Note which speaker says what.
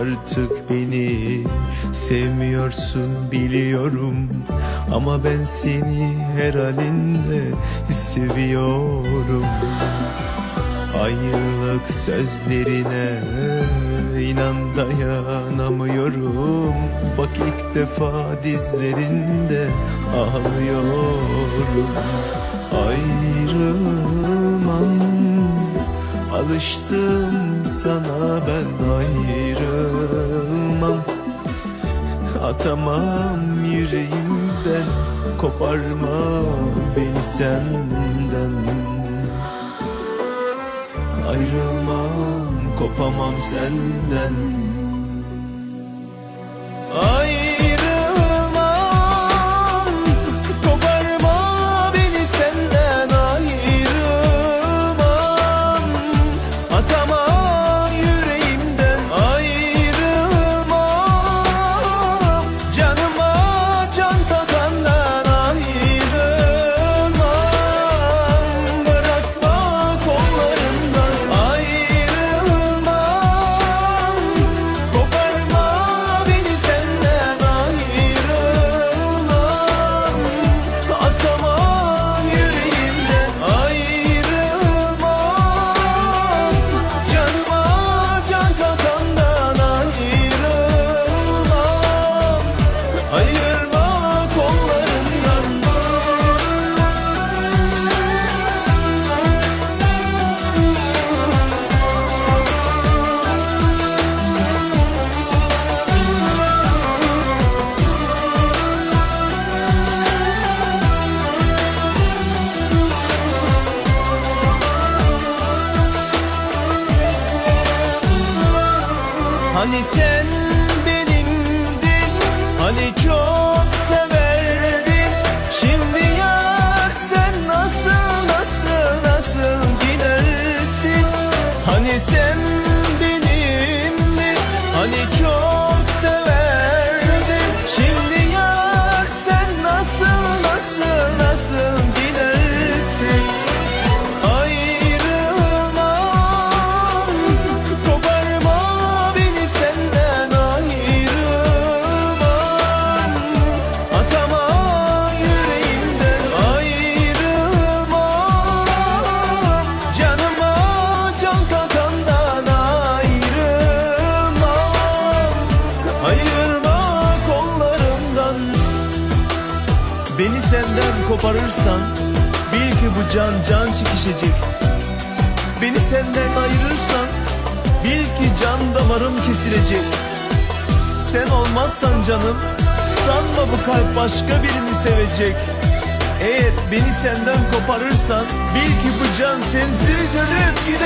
Speaker 1: artık beni. Sevmiyorsun biliyorum. Ama ben seni her halinde seviyorum. Ayrılık sözlerine inan dayanamıyorum. Bak ilk defa dizlerinde ağlıyorum. Ayrılmam Alıştım sana ben ayrılmam. Atamam yüreğimden Koparma beni senden. Ayrılmam, kopamam senden Hani sen benimdin Hani çok severdin. Şimdi ya sen nasıl nasıl nasıl gidersin? Hani sen benimdin Hani senden koparırsan Bil ki bu can can çekişecek. Beni senden ayırırsan Bil ki can damarım kesilecek. Sen olmazsan canım Sanma bu kalp başka birini sevecek. Eğer beni senden koparırsan Bil ki bu can sensiz ölüp gülüm